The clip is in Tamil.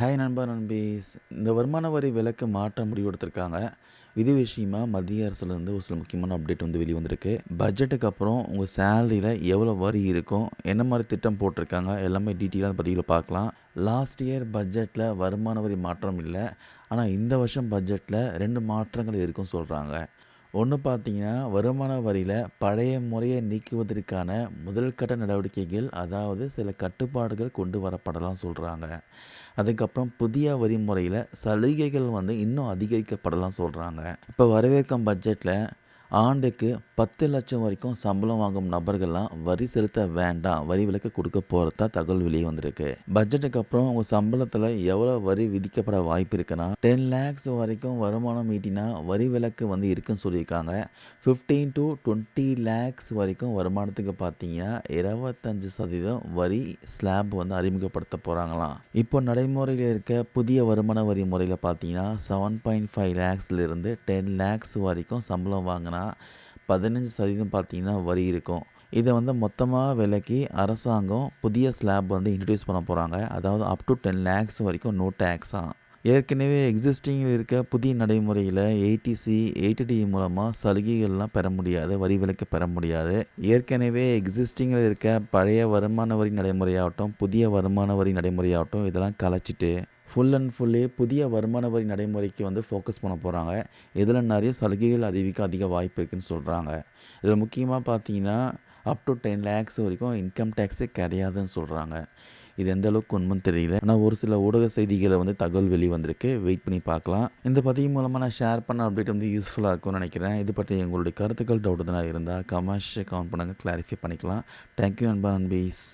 ஹாய் நண்பா நண்பீஸ். இந்த வருமான வரி விலக்கு மாற்ற முடிவெடுத்திருக்காங்க இது விஷயமா மத்திய அரசுலேருந்து ஒரு சில முக்கியமான அப்டேட் வந்து வெளியே வந்திருக்கு பட்ஜெட்டுக்கு அப்புறம் உங்கள் சேலரியில் எவ்வளோ வரி இருக்கும்? என்ன மாதிரி திட்டம் போட்டிருக்காங்க? எல்லாமே டீட்டெயிலாக பதிவில் பார்க்கலாம். லாஸ்ட் இயர் பட்ஜெட்டில் வருமான வரி மாற்றம் இல்லை. ஆனால் இந்த வருஷம் பட்ஜெட்டில் ரெண்டு மாற்றங்கள் இருக்கும் சொல்கிறாங்க ஒன்று பார்த்தீங்கன்னா வருமான வரியில் பழைய முறையை நீக்குவதற்கான முதல் கட்ட நடவடிக்கைகள் அதாவது சில கட்டுப்பாடுகள் கொண்டு வரப்படலாம் சொல்கிறாங்க அதுக்கப்புறம் புதிய வரி முறையில் சலுகைகள் வந்து இன்னும் அதிகரிக்கப்படலாம் சொல்கிறாங்க இப்போ வரவேற்கும் பட்ஜெட்டில் ஆண்டுக்கு பத்து லட்சம் வரைக்கும் சம்பளம் வாங்கும் நபர்கள்லாம் வரி செலுத்த வேண்டாம். வரி விலக்கு கொடுக்க போகிறதா தகவல் வெளியே வந்திருக்கு. பட்ஜெட்டுக்கு அப்புறம் அவங்க சம்பளத்தில் எவ்வளோ வரி விதிக்கப்பட வாய்ப்பு இருக்குன்னா டென் லேக்ஸ் வரைக்கும் வருமானம் ஈட்டினா வரி விலக்கு வந்து இருக்குன்னு சொல்லியிருக்காங்க. ஃபிஃப்டீன் டு டுவெண்ட்டி லேக்ஸ் வரைக்கும் வருமானத்துக்கு பார்த்தீங்கன்னா இருபத்தஞ்சு சதவீதம் வரி ஸ்லாப் வந்து அறிமுகப்படுத்த போகிறாங்களாம் இப்போ நடைமுறையில் இருக்க புதிய வருமான வரி முறையில் பார்த்தீங்கன்னா செவன் பாயிண்ட் ஃபைவ் லேக்ஸ்லேருந்து டென் லேக்ஸ் வரைக்கும் சம்பளம் வாங்கினா பதினஞ்சு சதவீதம் பார்த்தீங்கன்னா வரி இருக்கும். இதை வந்து மொத்தமாக விலக்கி அரசாங்கம் புதிய ஸ்லாப் வந்து இன்ட்ரடியூஸ் பண்ண போகிறாங்க அதாவது அப் டு டென் லேக்ஸ் வரைக்கும் நோ டேக்ஸாக ஏற்கனவே எக்ஸிஸ்டிங்கில் இருக்க புதிய நடைமுறையில் ஏடிசி ஏடிடி மூலமாக சலுகைகள்லாம் பெற முடியாது வரி விலக்கு பெற முடியாது. ஏற்கனவே எக்ஸிஸ்டிங்கில் இருக்க பழைய வருமான வரி நடைமுறையாகட்டும் புதிய வருமான வரி நடைமுறையாகட்டும் இதெல்லாம் கலைச்சிட்டு ஃபுல் அண்ட் ஃபுல்லி புதிய வருமான வரி நடைமுறைக்கு வந்து ஃபோக்கஸ் பண்ண போகிறாங்க இதில் நிறைய சலுகைகள் அறிவிக்க அதிக வாய்ப்பு இருக்குதுன்னு சொல்கிறாங்க இதில் முக்கியமாக பார்த்தீங்கன்னா அப் டு டென் லேக்ஸ் வரைக்கும் இன்கம் டேக்ஸே கிடையாதுன்னு சொல்கிறாங்க இது எந்த அளவுக்கு உண்மைன்னு தெரியல. ஆனால் ஒரு சில ஊடக செய்திகளை வந்து தகவல் வெளி வந்திருக்கு. வெயிட் பண்ணி பார்க்கலாம். இந்த பதிவு மூலமாக நான் ஷேர் பண்ண அப்டேட் வந்து யூஸ்ஃபுல்லாக இருக்கும்னு நினைக்கிறேன். இது பற்றி எங்களுடைய கருத்துக்கள் டவுட் எதனா இருந்தால் கமர்ஷியல் கவுண்ட் பண்ணுங்கள் கிளாரிஃபை பண்ணிக்கலாம். தேங்க்யூ அன்பா அன்பீஸ்